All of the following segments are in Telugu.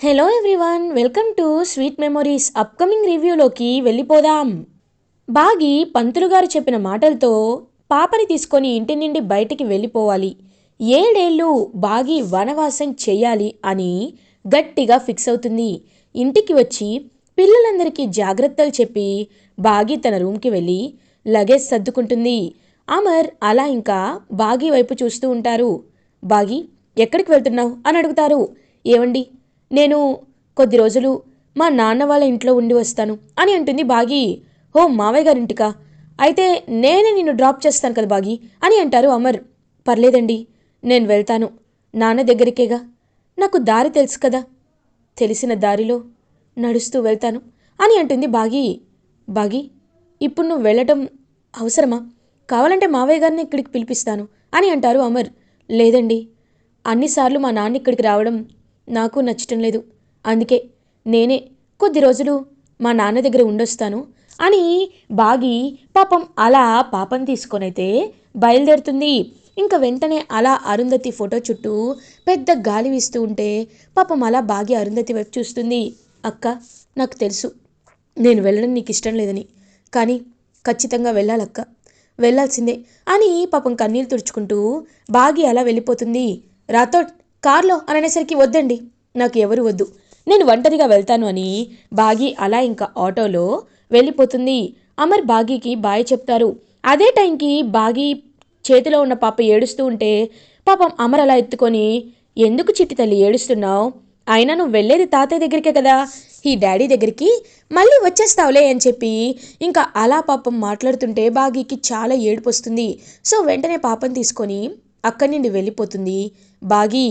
Hello everyone welcome to sweet memories upcoming రివ్యూలోకి వెళ్ళిపోదాం. బాగి పంతులు గారు చెప్పిన మాటలతో పాపని తీసుకొని ఇంటి నుండి బయటికి వెళ్ళిపోవాలి. ఏడేళ్ళు బాగి వనవాసం చేయాలి అని గట్టిగా ఫిక్స్ అవుతుంది. ఇంటికి వచ్చి పిల్లలందరికీ జాగ్రత్తలు చెప్పి బాగి తన రూమ్కి వెళ్ళి లగేజ్ సర్దుకుంటుంది. అమర్ అలా ఇంకా బాగి వైపు చూస్తూ ఉంటారు. బాగి ఎక్కడికి వెళ్తున్నావు? అని అడుగుతారు. ఏవండి నేను కొద్ది రోజులు మా నాన్న వాళ్ళ ఇంట్లో ఉండి వస్తాను అని అంటుంది బాగి. ఓ మావయ్య గారింటికా? అయితే నేనే నిన్ను డ్రాప్ చేస్తాను కదా బాగి అని అంటారు అమర్. పర్లేదండి నేను వెళ్తాను. నాన్న దగ్గరికేగా? నాకు దారి తెలుసు కదా. తెలిసిన దారిలో నడుస్తూ వెళ్తాను అని అంటుంది బాగి. బాగి ఇప్పుడు నువ్వు వెళ్ళటం అవసరమా? కావాలంటే మావయ్య గారిని ఇక్కడికి పిలిపిస్తాను అని అంటారు అమర్. లేదండి అన్నిసార్లు మా నాన్న ఇక్కడికి రావడం నాకు నచ్చటం లేదు. అందుకే నేనే కొద్ది రోజులు మా నాన్న దగ్గర ఉండొస్తాను అని బాగి పాపం అలా పాపం తీసుకొనైతే బయలుదేరుతుంది. ఇంకా వెంటనే అలా అరుంధతి ఫోటో చుట్టూ పెద్ద గాలి వీస్తూ ఉంటే పాపం అలా బాగి అరుంధతి వైపు చూస్తుంది. అక్క నాకు తెలుసు. నేను వెళ్ళడం నీకు ఇష్టం లేదని. కానీ ఖచ్చితంగా వెళ్ళాలక్క. వెళ్ళాల్సిందే అని పాపం కన్నీళ్ళు తుడుచుకుంటూ బాగి అలా వెళ్ళిపోతుంది. రాతో కార్లో అననేసరికి వద్దండి. నాకు ఎవరు వద్దు. నేను ఒంటరిగా వెళ్తాను అని బాగి అలా ఇంకా ఆటోలో వెళ్ళిపోతుంది. అమర్ బాగీకి బాయ్ చెప్తారు. అదే టైంకి బాగి చేతిలో ఉన్న పాప ఏడుస్తూ ఉంటే పాపం అమర్ అలా ఎత్తుకొని ఎందుకు చిట్టి తల్లి ఏడుస్తున్నావు? అయినా నువ్వు వెళ్ళేది తాతయ్య దగ్గరికే కదా. ఈ డాడీ దగ్గరికి మళ్ళీ వచ్చేస్తావులే అని చెప్పి ఇంకా అలా పాపం మాట్లాడుతుంటే బాగీకి చాలా ఏడుపు వస్తుంది సో వెంటనే పాపం తీసుకొని అక్కడి నుండి వెళ్ళిపోతుంది. బాగి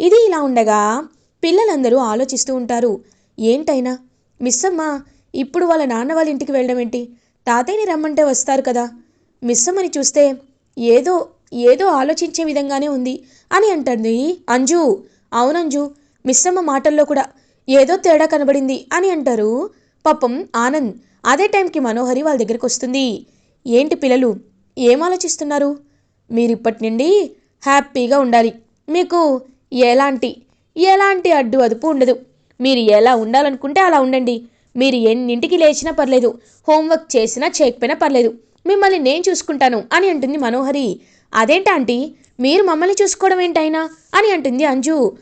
ఇది ఇలా ఉండగా పిల్లలందరూ ఆలోచిస్తూ ఉంటారు. ఏంటైనా? మిస్సమ్మ ఇప్పుడు వాళ్ళ నాన్న వాళ్ళ ఇంటికి వెళ్ళడం ఏంటి తాతయ్యని రమ్మంటే వస్తారు కదా. మిస్సమ్మని చూస్తే ఏదో ఏదో ఆలోచించే విధంగానే ఉంది అని అంటుంది అంజు. అవునంజు మిస్సమ్మ మాటల్లో కూడా ఏదో తేడా కనబడింది అని అంటారు. పాపం ఆనంద్ అదే టైంకి మనోహరి వాళ్ళ దగ్గరికి వస్తుంది. ఏంటి పిల్లలు ఏం ఆలోచిస్తున్నారు? మీరు ఇప్పటి నుండి హ్యాపీగా ఉండాలి. మీకు ఎలాంటి? ఎలాంటి అడ్డు అదుపు ఉండదు. మీరు ఎలా ఉండాలనుకుంటే అలా ఉండండి. మీరు ఎన్నింటికి లేచినా పర్లేదు. హోంవర్క్ చేసినా చేయకపోయినా పర్లేదు. మిమ్మల్ని నేను చూసుకుంటాను అని అంటుంది మనోహరి. అదేంటి ఆంటీ? మీరు మమ్మల్ని చూసుకోవడం ఏంటైనా అని అంటుంది అంజు.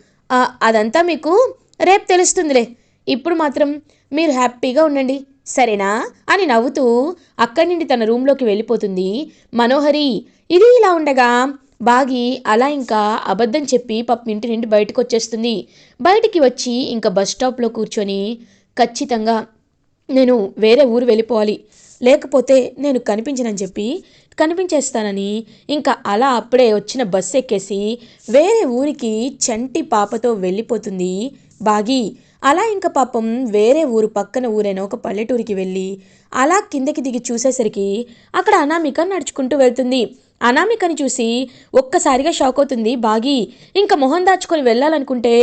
అదంతా మీకు రేపు తెలుస్తుందిలే. ఇప్పుడు మాత్రం మీరు హ్యాపీగా ఉండండి. సరేనా? అని నవ్వుతూ అక్కడి నుండి తన రూంలోకి వెళ్ళిపోతుంది మనోహరి. ఇది ఇలా ఉండగా బాగి అలా ఇంకా అబద్ధం చెప్పి పాపం ఇంటి నుండి బయటకు వచ్చేస్తుంది బయటికి వచ్చి ఇంకా బస్ స్టాప్లో కూర్చొని ఖచ్చితంగా నేను వేరే ఊరు వెళ్ళిపోవాలి. లేకపోతే నేను కనిపించనని చెప్పి కనిపించేస్తానని ఇంకా అలా అప్పుడే వచ్చిన బస్సు ఎక్కేసి వేరే ఊరికి చంటి పాపతో వెళ్ళిపోతుంది బాగి. అలా ఇంకా పాపం వేరే ఊరు పక్కన ఊరైన ఒక పల్లెటూరికి వెళ్ళి అలా కిందకి దిగి చూసేసరికి అక్కడ అనామిక నడుచుకుంటూ వెళ్తుంది. అనామికని చూసి ఒక్కసారిగా షాక్ అవుతుంది బాగి. ఇంకా మొహం దాచుకొని వెళ్ళాలనుకుంటే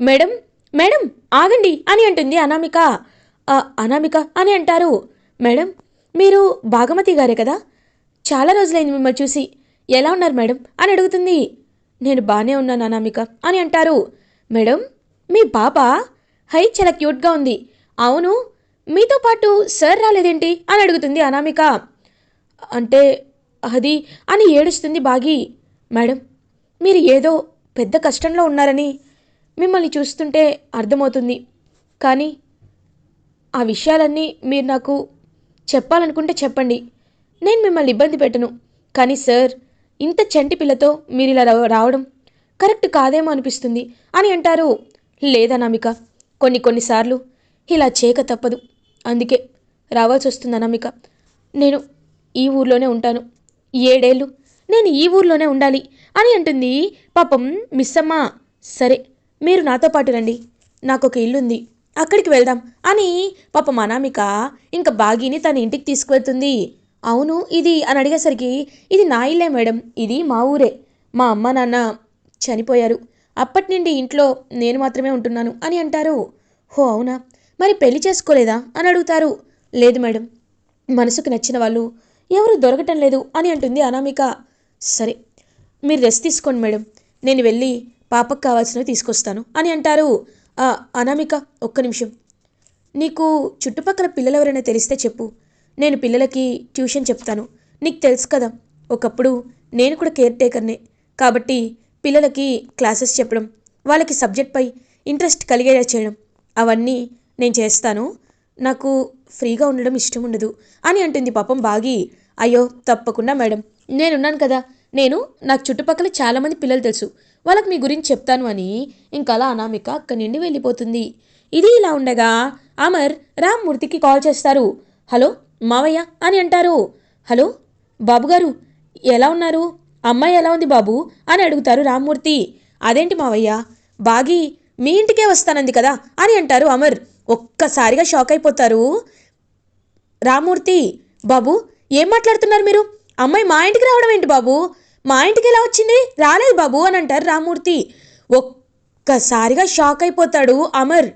మేడం మేడం ఆగండి అని అంటుంది అనామిక. అనామిక అని అంటారు. మేడం మీరు భాగమతి గారే కదా? చాలా రోజులైంది మిమ్మల్ని చూసి. ఎలా ఉన్నారు మేడం? అని అడుగుతుంది. నేను బాగానే ఉన్నాను అనామిక అని అంటారు. మేడం మీ పాప హై చాలా క్యూట్గా ఉంది. అవును మీతో పాటు సార్ రాలేదేంటి? అని అడుగుతుంది అనామిక. అంటే అది అని ఏడుస్తుంది బాగి. మేడం మీరు ఏదో పెద్ద కష్టంలో ఉన్నారని మిమ్మల్ని చూస్తుంటే అర్థమవుతుంది. కానీ ఆ విషయాలన్నీ మీరు నాకు చెప్పాలనుకుంటే చెప్పండి. నేను మిమ్మల్ని ఇబ్బంది పెట్టను. కానీ సార్ ఇంత చంటి పిల్లతో మీరు ఇలా రావడం కరెక్ట్ కాదేమో అనిపిస్తుంది అని అంటారు. లేదనామిక కొన్ని కొన్నిసార్లు ఇలా చేయక తప్పదు. అందుకే రావాల్సి వస్తుంది అనామిక. నేను ఈ ఊర్లోనే ఉంటాను. ఏడేళ్ళు? నేను ఈ ఊర్లోనే ఉండాలి. అని అంటుంది. పాపం మిస్సమ్మ సరే మీరు నాతో పాటు రండి. నాకు ఒక ఇల్లుంది. అక్కడికి వెళ్దాం. అని పాపం అనామిక ఇంకా బాగీని తన ఇంటికి తీసుకువెళ్తుంది. అవును ఇది అని అడిగేసరికి ఇది నా ఇల్లే మేడం. ఇది మా ఊరే. మా అమ్మ నాన్న చనిపోయారు. అప్పటి నుండి ఇంట్లో నేను మాత్రమే ఉంటున్నాను అని అంటారు. హో అవునా? మరి పెళ్ళి చేసుకోలేదా? అని అడుగుతారు. లేదు మేడం. మనసుకు నచ్చిన వాళ్ళు ఎవరు దొరకటం లేదు అని అంటుంది అనామిక. సరే మీరు రెస్ట్ తీసుకోండి మేడం. నేను వెళ్ళి పాపకు కావాల్సినవి తీసుకొస్తాను అని అంటారు. ఆ, అనామిక ఒక్క నిమిషం. నీకు చుట్టుపక్కల పిల్లలు ఎవరైనా తెలిస్తే చెప్పు. నేను పిల్లలకి ట్యూషన్ చెప్తాను. నీకు తెలుసు కదా ఒకప్పుడు నేను కూడా కేర్ టేకర్నే. కాబట్టి పిల్లలకి క్లాసెస్ చెప్పడం వాళ్ళకి సబ్జెక్ట్పై ఇంట్రెస్ట్ కలిగేలా చేయడం అవన్నీ నేను చేస్తాను. నాకు ఫ్రీగా ఉండడం ఇష్టం ఉండదు అని అంటుంది పాపం బాగి. అయ్యో తప్పకుండా మేడం. నేనున్నాను కదా. నేను నాకు చుట్టుపక్కల చాలామంది పిల్లలు తెలుసు. వాళ్ళకి మీ గురించి చెప్తాను అని ఇంకా అలా అనామిక అక్కడి నుండి వెళ్ళిపోతుంది. ఇది ఇలా ఉండగా అమర్ రామ్మూర్తికి కాల్ చేస్తారు. హలో మావయ్య అని అంటారు. హలో బాబుగారు ఎలా ఉన్నారు? అమ్మాయి ఎలా ఉంది బాబు? అని అడుగుతారు రామ్మూర్తి అదేంటి మావయ్య? బాగి మీ ఇంటికే వస్తానంది కదా అని అంటారు అమర్. ఒక్కసారిగా షాక్ అయిపోతారు. రామూర్తి బాబు ఏం మాట్లాడుతున్నారు మీరు? అమ్మాయి మా ఇంటికి రావడం ఏంటి బాబు? మా ఇంటికి ఎలా వచ్చింది? రాలేదు బాబు అని అంటారు రామూర్తి. ఒక్కసారిగా షాక్ అయిపోతాడు అమర్.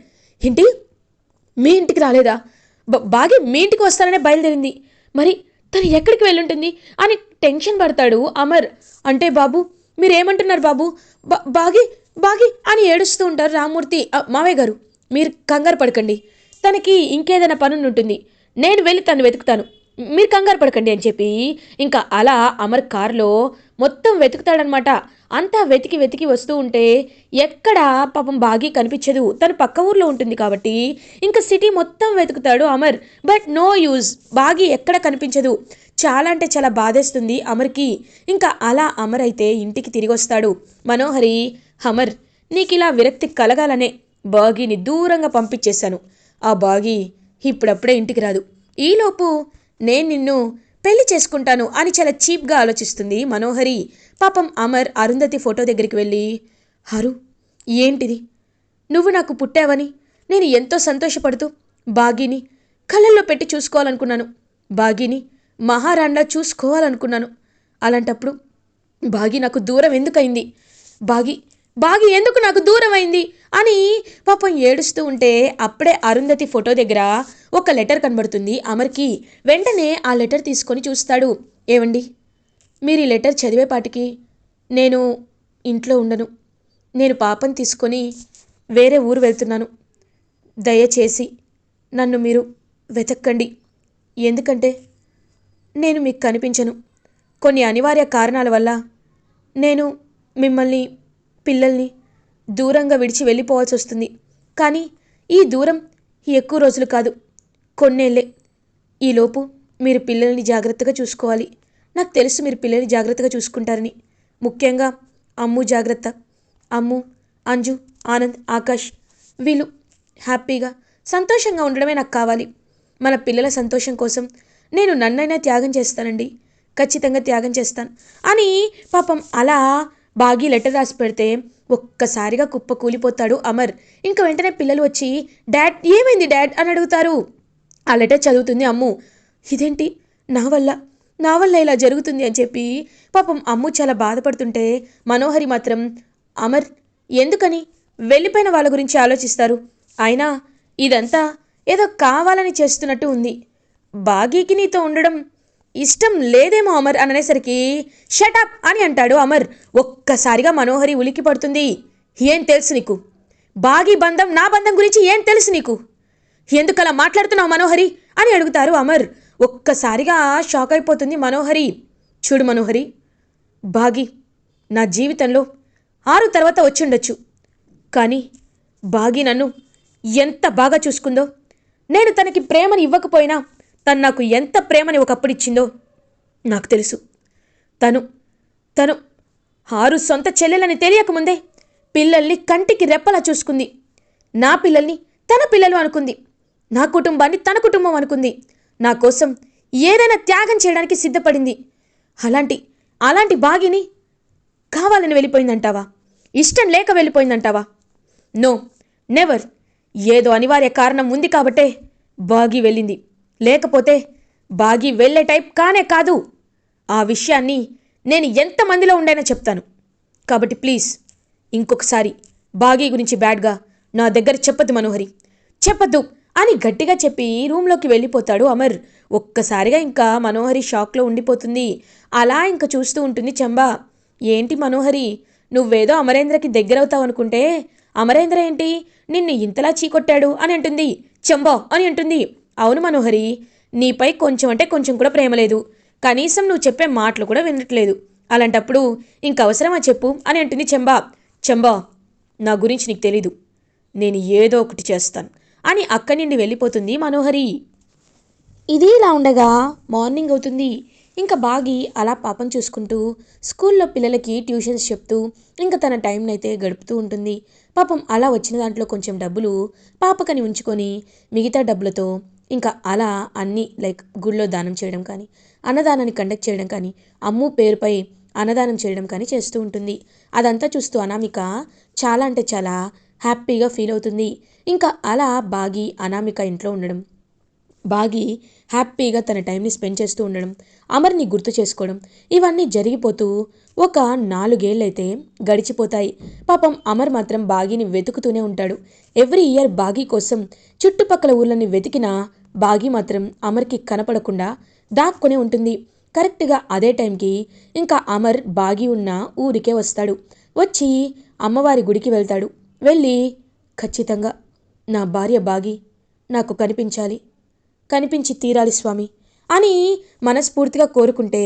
ఏంటి? మీ ఇంటికి రాలేదా? బ- బాగి మీ ఇంటికి వస్తారనే బయలుదేరింది. మరి తను ఎక్కడికి వెళ్ళుంటుంది? అని టెన్షన్ పడతాడు అమర్. అంటే బాబు మీరేమంటున్నారు బాబు? బాగి బాగి అని ఏడుస్తూ ఉంటారు రామూర్తి మావయ్య గారు. మీరు కంగారు పడకండి. తనకి ఇంకేదైనా పని ఉంటుంది నేను వెళ్ళి తను వెతుకుతాను. మీరు కంగారు పడకండి అని చెప్పి ఇంకా అలా అమర్ కారులో మొత్తం వెతుకుతాడనమాట. అంతా వెతికి వెతికి వస్తూ ఉంటే ఎక్కడ పాపం బాగి కనిపించదు. తను పక్క ఊర్లో ఉంటుంది కాబట్టి ఇంకా సిటీ మొత్తం వెతుకుతాడు Amar. But no use. Baagi ఎక్కడ కనిపించదు. చాలా అంటే చాలా బాధేస్తుంది అమర్కి. ఇంకా అలా అమర్ అయితే ఇంటికి తిరిగి వస్తాడు. మనోహరి అమర్ నీకు ఇలా విరక్తి కలగాలనే బాగీని దూరంగా పంపించేశాను. ఆ బాగి ఇప్పుడప్పుడే ఇంటికి రాదు. ఈలోపు నేను నిన్ను పెళ్ళి చేసుకుంటాను అని చాలా చీప్గా ఆలోచిస్తుంది మనోహరి. పాపం అమర్ అరుంధతి ఫోటో దగ్గరికి వెళ్ళి హరు ఏంటిది? నువ్వు నాకు పుట్టావని నేను ఎంతో సంతోషపడుతూ బాగీని కళ్ళల్లో పెట్టి చూసుకోవాలనుకున్నాను. బాగీని మహారాణ్లా చూసుకోవాలనుకున్నాను. అలాంటప్పుడు బాగి నాకు దూరం ఎందుకయింది? బాగి బాగి ఎందుకు నాకు దూరం అయింది అని పాపం ఏడుస్తూ ఉంటే అప్పుడే అరుంధతి ఫోటో దగ్గర ఒక లెటర్ కనబడుతుంది అమర్కి. వెంటనే ఆ లెటర్ తీసుకొని చూస్తాడు. ఏవండి? మీరు ఈ లెటర్ చదివేపాటికి నేను ఇంట్లో ఉండను. నేను పాపం తీసుకొని వేరే ఊరు వెళ్తున్నాను. దయచేసి నన్ను మీరు వెతక్కండి. ఎందుకంటే నేను మీకు కనిపించను. కొన్ని అనివార్య కారణాల వల్ల నేను మిమ్మల్ని పిల్లల్ని దూరంగా విడిచి వెళ్ళిపోవాల్సి వస్తుంది. కానీ ఈ దూరం ఎక్కువ రోజులు కాదు. కొన్నేళ్ళే ఈలోపు మీరు పిల్లల్ని జాగ్రత్తగా చూసుకోవాలి. నాకు తెలుసు మీరు పిల్లల్ని జాగ్రత్తగా చూసుకుంటారని. ముఖ్యంగా అమ్ము జాగ్రత్త. అమ్ము అంజు ఆనంద్ ఆకాష్ వీళ్ళు హ్యాపీగా సంతోషంగా ఉండడమే నాకు కావాలి. మన పిల్లల సంతోషం కోసం నేను నన్నైనా త్యాగం చేస్తానండి. ఖచ్చితంగా త్యాగం చేస్తాను. అని పాపం అలా బాగి లెటర్ రాసి పెడితే ఒక్కసారిగా కుప్ప కూలిపోతాడు అమర్. ఇంకా వెంటనే పిల్లలు వచ్చి డాడ్ ఏమైంది డాడ్? అని అడుగుతారు. ఆ లెటర్ చదువుతుంది అమ్ము. ఇదేంటి? నా వల్ల? నా వల్ల ఇలా జరుగుతుంది? అని చెప్పి పాపం అమ్ము చాలా బాధపడుతుంటే మనోహరి మాత్రం అమర్ ఎందుకని? వెళ్ళిపోయిన వాళ్ళ గురించి ఆలోచిస్తారు. అయినా ఇదంతా ఏదో కావాలని చేస్తున్నట్టు ఉంది. బాగీకి నీతో ఉండడం ఇష్టం లేదేమో అమర్ అని అనేసరికి షటప్ అని అంటాడు అమర్. ఒక్కసారిగా మనోహరి ఉలికి పడుతుంది. ఏం తెలుసు నీకు? బాగి బంధం నా బంధం గురించి ఏం తెలుసు నీకు? ఎందుకలా మాట్లాడుతున్నావు మనోహరి? అని అడుగుతారు అమర్. ఒక్కసారిగా షాక్ అయిపోతుంది మనోహరి. చూడు మనోహరి బాగి నా జీవితంలో ఆరు తర్వాత వచ్చిండొచ్చు కానీ బాగి నన్ను ఎంత బాగా చూసుకుందో నేను తనకి ప్రేమని ఇవ్వకపోయినా తను నాకు ఎంత ప్రేమని ఒకప్పుడు ఇచ్చిందో నాకు తెలుసు. తను తను ఆరు సొంత చెల్లెలని తెలియకముందే పిల్లల్ని కంటికి రెప్పలా చూసుకుంది. నా పిల్లల్ని తన పిల్లలు అనుకుంది. నా కుటుంబాన్ని తన కుటుంబం అనుకుంది. నా కోసం ఏదైనా త్యాగం చేయడానికి సిద్ధపడింది. అలాంటి అలాంటి బాగిని కావాలని వెళ్ళిపోయిందంటావా? ఇష్టం లేక వెళ్ళిపోయిందంటావా? No never. ఏదో అనివార్య కారణం ఉంది కాబట్టే బాగి వెళ్ళింది. లేకపోతే బాగి వెళ్ళే టైప్ కానే కాదు. ఆ విషయాన్ని నేను ఎంతమందిలో ఉండైనా చెప్తాను. కాబట్టి ప్లీజ్ ఇంకొకసారి బాగీ గురించి బ్యాడ్గా నా దగ్గర చెప్పదు మనోహరి. చెప్పద్దు అని గట్టిగా చెప్పి రూమ్లోకి వెళ్ళిపోతాడు అమర్. ఒక్కసారిగా ఇంకా మనోహరి షాక్లో ఉండిపోతుంది. అలా ఇంకా చూస్తూ ఉంటుంది చంబా. ఏంటి మనోహరి నువ్వేదో అమరేంద్రకి దగ్గరవుతావు అనుకుంటే అమరేంద్ర ఏంటి నిన్ను ఇంతలా చీకొట్టాడు అని అంటుంది. చంబా అని అంటుంది. అవును మనోహరి నీపై కొంచెం అంటే కొంచెం కూడా ప్రేమ లేదు. కనీసం నువ్వు చెప్పే మాటలు కూడా వినట్లేదు. అలాంటప్పుడు ఇంకవసరమా చెప్పు అని అంటుంది చెంబా. చెంబా నా గురించి నీకు తెలీదు. నేను ఏదో ఒకటి చేస్తాను అని అక్కడి నుండి వెళ్ళిపోతుంది మనోహరి. ఇది ఇలా ఉండగా మార్నింగ్ అవుతుంది. ఇంకా బాగి అలా పాపం చూసుకుంటూ స్కూల్లో పిల్లలకి ట్యూషన్స్ చెప్తూ ఇంకా తన టైంని అయితే గడుపుతూ ఉంటుంది. పాపం అలా వచ్చిన దాంట్లో కొంచెం డబ్బులు పాపకని ఉంచుకొని మిగతా డబ్బులతో ఇంకా అలా అన్ని లైక్ గుళ్ళో దానం చేయడం కానీ అన్నదానాన్ని కండక్ట్ చేయడం కానీ అమ్ము పేరుపై అన్నదానం చేయడం కానీ చేస్తూ ఉంటుంది. అదంతా చూస్తూ అనామిక చాలా అంటే చాలా హ్యాపీగా ఫీల్ అవుతుంది. ఇంకా అలా బాగి అనామిక ఇంట్లో ఉండడం. బాగి హ్యాపీగా తన టైంని స్పెండ్ చేస్తూ ఉండడం అమర్ని గుర్తు చేసుకోవడం ఇవన్నీ జరిగిపోతూ ఒక నాలుగేళ్ళైతే గడిచిపోతాయి. పాపం అమర్ మాత్రం బాగిని వెతుకుతూనే ఉంటాడు. ఎవ్రీ ఇయర్ బాగి కోసం చుట్టుపక్కల ఊర్లని వెతికినా బాగి మాత్రం అమర్కి కనపడకుండా దాక్కునే ఉంటుంది. కరెక్ట్గా అదే టైంకి ఇంకా అమర్ బాగి ఉన్న ఊరికే వస్తాడు. వచ్చి అమ్మవారి గుడికి వెళ్తాడు. వెళ్ళి ఖచ్చితంగా నా భార్య బాగి నాకు కనిపించాలి. కనిపించి తీరాలి స్వామి అని మనస్ఫూర్తిగా కోరుకుంటే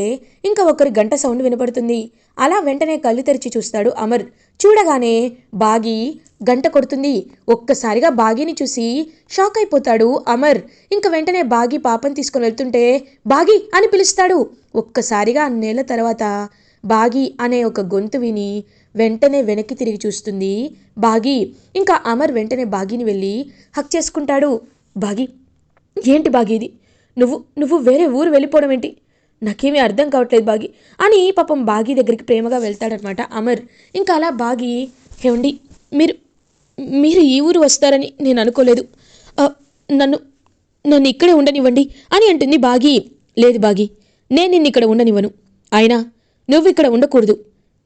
ఇంకా ఒకరి గంట సౌండ్ వినపడుతుంది. అలా వెంటనే కళ్ళు తెరిచి చూస్తాడు అమర్. చూడగానే బాగి గంట కొడుతుంది. ఒక్కసారిగా బాగిని చూసి షాక్ అయిపోతాడు అమర్. ఇంకా వెంటనే బాగి పాపం తీసుకొని వెళ్తుంటే బాగి అని పిలుస్తాడు. ఒక్కసారిగా అన్నేళ్ళ తర్వాత బాగి అనే ఒక గొంతు విని వెంటనే వెనక్కి తిరిగి చూస్తుంది బాగి. ఇంకా అమర్ వెంటనే బాగిని వెళ్ళి హక్ చేసుకుంటాడు. బాగి ఏంటి బాగి ఇది? నువ్వు నువ్వు వేరే ఊరు వెళ్ళిపోవడం ఏంటి? నాకేమీ అర్థం కావట్లేదు బాగి. అని పాపం బాగి దగ్గరికి ప్రేమగా వెళ్తాడనమాట అమర్. ఇంకా అలా బాగి ఏమండి మీరు మీరు ఈ ఊరు వస్తారని నేను అనుకోలేదు. నన్ను నన్ను ఇక్కడే ఉండనివ్వండి అని అంటుంది బాగి. లేదు బాగి నేను నిన్ను ఇక్కడ ఉండనివ్వను. అయినా నువ్వు ఇక్కడ ఉండకూడదు.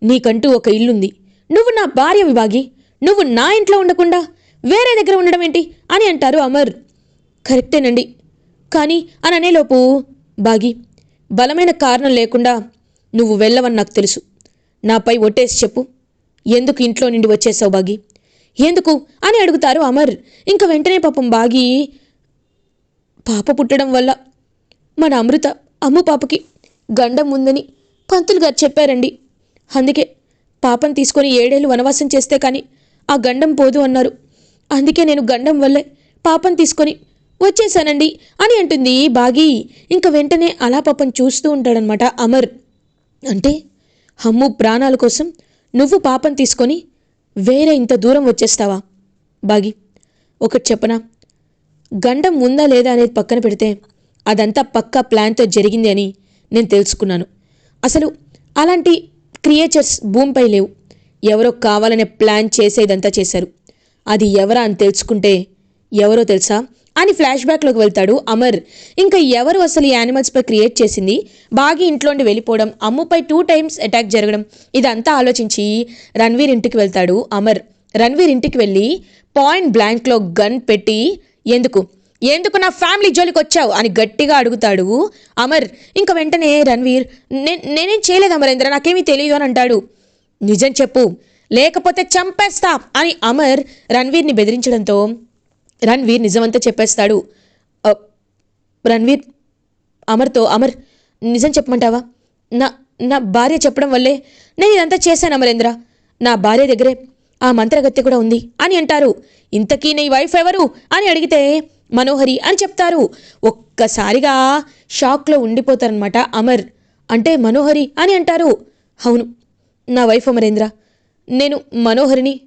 నీకంటూ ఒక ఇల్లుంది. నువ్వు నా భార్యవి బాగి. నువ్వు నా ఇంట్లో ఉండకుండా వేరే దగ్గర ఉండడం ఏంటి? అని అంటారు అమర్. కరెక్టేనండి. కానీ అని అనేలోపు బాగి బలమైన కారణం లేకుండా నువ్వు వెళ్ళవని నాకు తెలుసు. నాపై ఒట్టేసి చెప్పు. ఎందుకు ఇంట్లో నుండి వచ్చేసావు బాగి? ఎందుకు? అని అడుగుతారు అమర్. ఇంకా వెంటనే పాపం బాగి పాప పుట్టడం వల్ల మన అమృత అమ్ము పాపకి గండం ఉందని పంతులు గారు చెప్పారండి. అందుకే పాపం తీసుకొని ఏడేళ్ళు వనవాసం చేస్తే కానీ ఆ గండం పోదు అన్నారు. అందుకే నేను గండం వల్లే పాపం తీసుకొని వచ్చేసానండి అని అంటుంది బాగి. ఇంకా వెంటనే అలా పాపం చూస్తూ ఉంటాడనమాట అమర్. అంటే హమ్ము ప్రాణాల కోసం నువ్వు పాపం తీసుకొని వేరే ఇంత దూరం వచ్చేస్తావా? బాగి ఒకటి చెప్పనా? గండం ఉందా లేదా అనేది పక్కన పెడితే అదంతా పక్కా ప్లాన్తో జరిగింది అని నేను తెలుసుకున్నాను. అసలు అలాంటి క్రియేచర్స్ భూమిపై లేవు. ఎవరో కావాలనే ప్లాన్ చేసేదంతా చేశారు. అది ఎవరా అని తెలుసుకుంటే ఎవరో తెలుసా? అని ఫ్లాష్ బ్యాక్లోకి వెళ్తాడు అమర్. ఇంకా ఎవరు అసలు ఈ యానిమల్స్పై క్రియేట్ చేసింది? బాగా ఇంట్లోండి వెళ్ళిపోవడం అమ్ముపై టూ టైమ్స్ అటాక్ జరగడం ఇదంతా ఆలోచించి రణ్వీర్ ఇంటికి వెళ్తాడు అమర్. రణ్వీర్ ఇంటికి వెళ్ళి పాయింట్ బ్లాంక్లో గన్ పెట్టి ఎందుకు? ఎందుకు నా ఫ్యామిలీ జోలికి వచ్చావు? అని గట్టిగా అడుగుతాడు అమర్. ఇంకా వెంటనే రణ్వీర్ నేనేం చేయలేదు అమరేంద్ర నాకేమీ తెలియదు అని అంటాడు. నిజం చెప్పు లేకపోతే చంపేస్తా అని అమర్ రణ్వీర్ని బెదిరించడంతో రణ్వీర్ నిజమంతా చెప్పేస్తాడు. రణ్వీర్ అమర్తో అమర్ నిజం చెప్పమంటావా? నా నా భార్య చెప్పడం వల్లే నేను ఇదంతా చేశాను అమరేంద్ర. నా భార్య దగ్గరే ఆ మంత్రగత్తె కూడా ఉంది అని అంటారు. ఇంతకీ నీ వైఫ్ ఎవరు అని అడిగితే మనోహరి అని చెప్తారు. ఒక్కసారిగా షాక్లో ఉండిపోతారనమాట అమర్. అంటే మనోహరి అని అంటారు. అవును నా వైఫ్ అమరేంద్ర. నేను మనోహరిని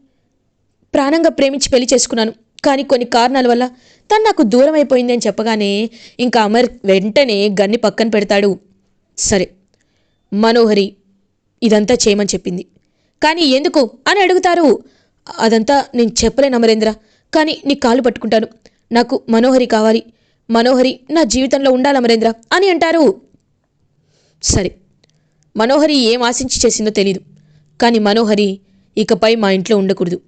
ప్రాణంగా ప్రేమించి పెళ్ళి చేసుకున్నాను. కానీ కొన్ని కారణాల వల్ల తను నాకు దూరం అయిపోయింది అని చెప్పగానే ఇంకా అమర్ వెంటనే గన్ని పక్కన పెడతాడు. సరే మనోహరి ఇదంతా చేయమని చెప్పింది. కానీ ఎందుకు అని అడుగుతారు. అదంతా నేను చెప్పలేను అమరేంద్ర కానీ నీ కాలు పట్టుకుంటాను. నాకు మనోహరి కావాలి. మనోహరి నా జీవితంలో ఉండాలి అమరేంద్ర అని అంటారు. సరే మనోహరి ఏం ఆశించి చేసిందో తెలీదు. కానీ మనోహరి ఇకపై మా ఇంట్లో ఉండకూడదు.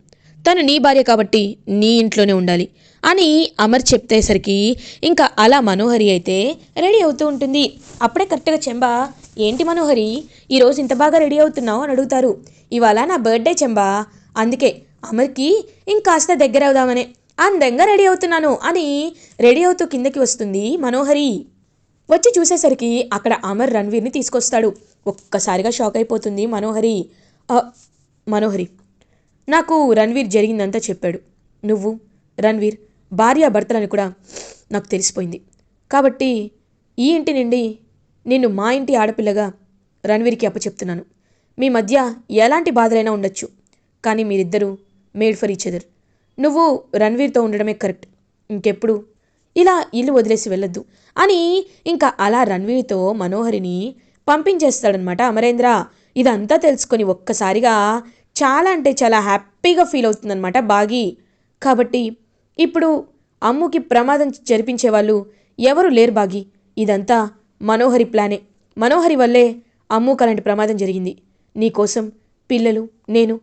తను నీ భార్య కాబట్టి నీ ఇంట్లోనే ఉండాలి. అని అమర్ చెప్తేసరికి ఇంకా అలా మనోహరి అయితే రెడీ అవుతూ ఉంటుంది. అప్పుడే కరెక్ట్గా చెంబా ఏంటి మనోహరి? ఈరోజు ఇంత బాగా రెడీ అవుతున్నావు? అని అడుగుతారు. ఇవాళ నా బర్త్డే చెంబా. అందుకే అమర్కి ఇంకాస్త దగ్గర అవుదామనే అందంగా రెడీ అవుతున్నాను అని రెడీ అవుతూ కిందకి వస్తుంది మనోహరి. వచ్చి చూసేసరికి అక్కడ అమర్ రణ్వీర్ని తీసుకొస్తాడు. ఒక్కసారిగా షాక్ అయిపోతుంది మనోహరి. మనోహరి నాకు రణ్వీర్ జరిగిందంతా చెప్పాడు. నువ్వు రణ్వీర్ భార్యాభర్తలని కూడా నాకు తెలిసిపోయింది. కాబట్టి ఈ ఇంటి నుండి నిన్ను మా ఇంటి ఆడపిల్లగా రణ్వీర్కి అప్పచెప్తున్నాను. మీ మధ్య ఎలాంటి బాధలైనా ఉండొచ్చు కానీ మీరిద్దరూ మేడ్ ఫర్ ఈచ్ అదర్. నువ్వు రణ్వీర్తో ఉండడమే కరెక్ట్. ఇంకెప్పుడు? ఇలా ఇల్లు వదిలేసి వెళ్ళొద్దు. అని ఇంకా అలా రణ్వీర్తో మనోహరిని పంపించేస్తాడనమాట అమరేంద్ర. ఇదంతా తెలుసుకొని ఒక్కసారిగా చాలా అంటే చాలా హ్యాపీగా ఫీల్ అవుతుందన్నమాట బాగి. కాబట్టి ఇప్పుడు అమ్ముకి ప్రమాదం జరిపించే వాళ్ళు ఎవరు లేరు బాగి. ఇదంతా మనోహరి ప్లానే. మనోహరి వల్లే అమ్ముకు అలాంటి ప్రమాదం జరిగింది. నీకోసం పిల్లలు నేను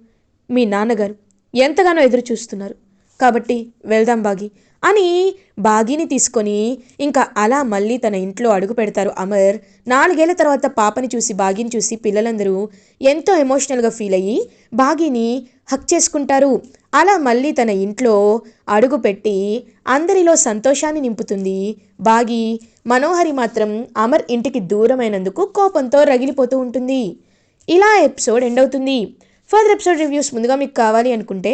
మీ నాన్నగారు ఎంతగానో ఎదురు చూస్తున్నారు కాబట్టి వెళ్దాం బాగి. అని బాగిని తీసుకొని ఇంకా అలా మళ్ళీ తన ఇంట్లో అడుగు పెడతారు అమర్. నాలుగేళ్ళ తర్వాత పాపని చూసి బాగిని చూసి పిల్లలందరూ ఎంతో ఎమోషనల్గా ఫీల్ అయ్యి బాగిని హక్ చేసుకుంటారు. అలా మళ్ళీ తన ఇంట్లో అడుగు పెట్టి అందరిలో సంతోషాన్ని నింపుతుంది. బాగి మనోహరి మాత్రం అమర్ ఇంటికి దూరమైనందుకు కోపంతో రగిలిపోతూ ఉంటుంది. ఇలా ఎపిసోడ్ ఎండ్ అవుతుంది. ఫర్దర్ ఎపిసోడ్ రివ్యూస్ ముందుగా మీకు కావాలి అనుకుంటే